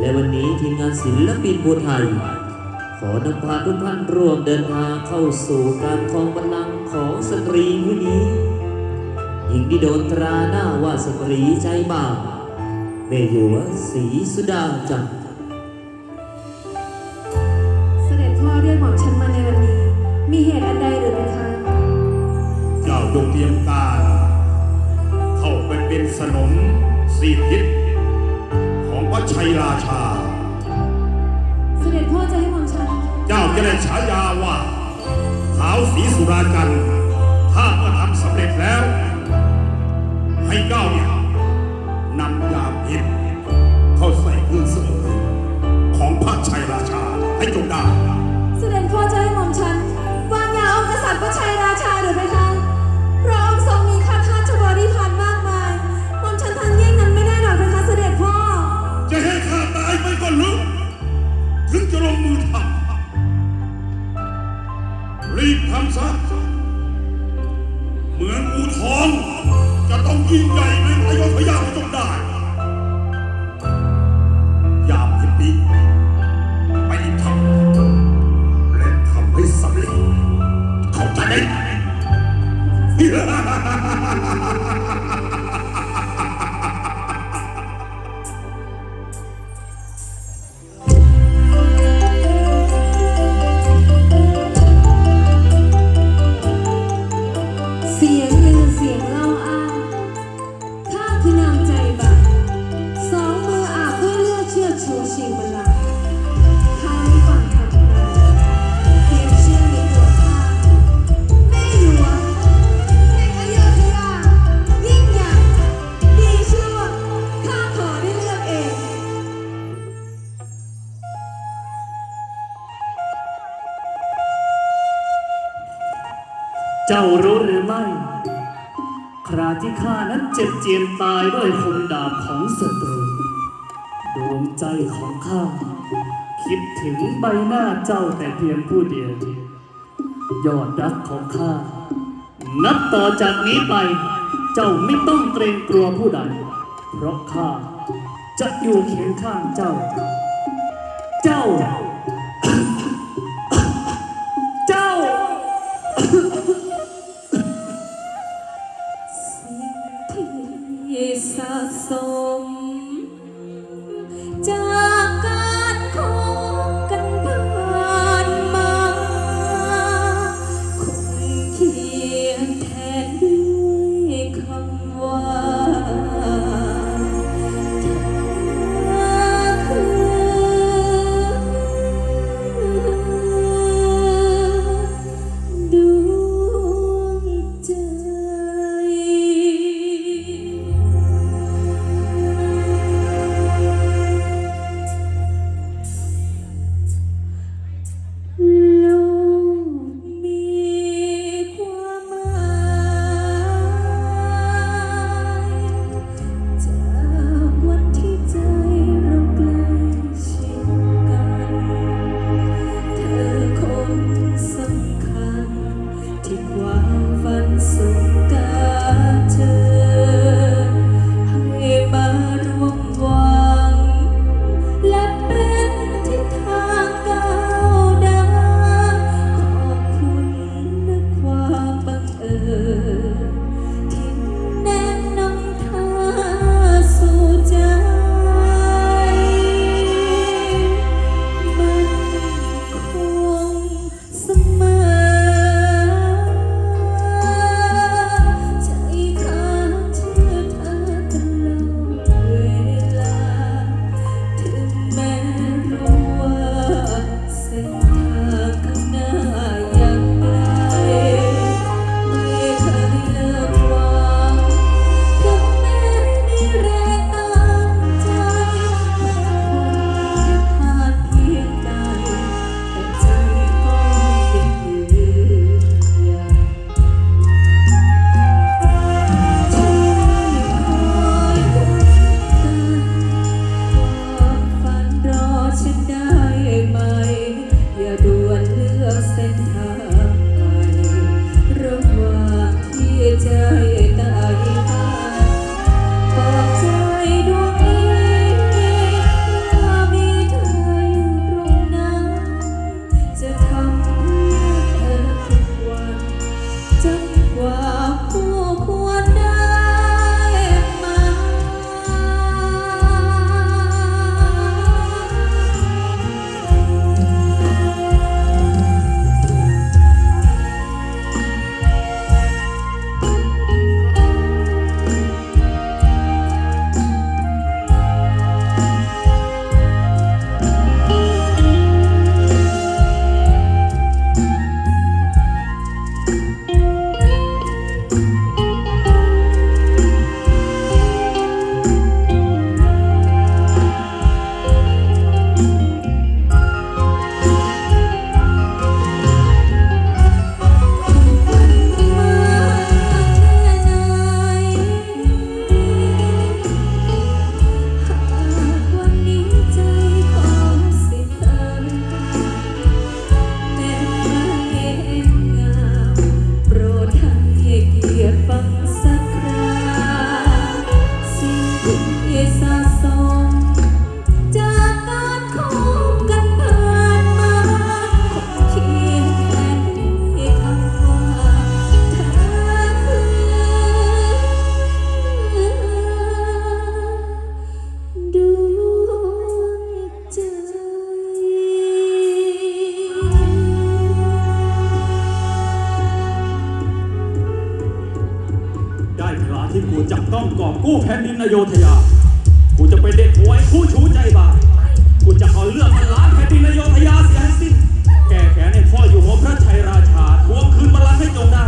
และวันนี้ทีมงานศิลปินบัวไทย ขอนำพาทุกท่านร่วมเดินทางเข้าสู่การครองบัลลังก์ของสตรีผู้นี้หญิงที่โดนตราหน้าว่าสตรีใจบาปแม่หยวศรีสุดาจันทร์เสด็จพ่อเรียกหม่อมฉันมาในวันนี้ มีเหตุอันใดหรือไม่คะเจ้าจงเตรียมการ เข้าไปเป็นสนมสีทิศของพ ระชัยราชา เสด็จพ่อจะให้หม่อมฉันเจ้าจะได้ฉายาว่าท้าวศรีสุราจันทร์ถ้าเมื่อทำสำเร็จแล้ว ให้เก้าเนี่ย รีบทำซะเหมือนอูทองจะต้องยิ่งใหญ่ในพยุธยาจงได้ยามที่ปีไปทำและทำให้สำเร็จเข้าใจไหม เจ้ารู้หรือไม่ คราที่ข้านั้นเจ็บเจียนตายด้วยคมดาบของศัตรู ดวงใจของข้า คิดถึงใบหน้าเจ้าแต่เพียงผู้เดียว ยอดรักของข้า นับต่อจากนี้ไป เจ้าไม่ต้องเกรงกลัวผู้ใด เพราะข้าจะอยู่เคียงข้างเจ้า เจ้า่กูจับต้องกอบกู้แผ่นดินอโยธยา กูจะไปเด็ดหวยคู่ชูใจบาปกูจะเอาเรื่องมัล้างแผ่นดินอโยธยาเสียให้สิ้น แก้แค้นในพ่ออยู่หัวพระชัยราชาทวงคืนมาลังให้จงได้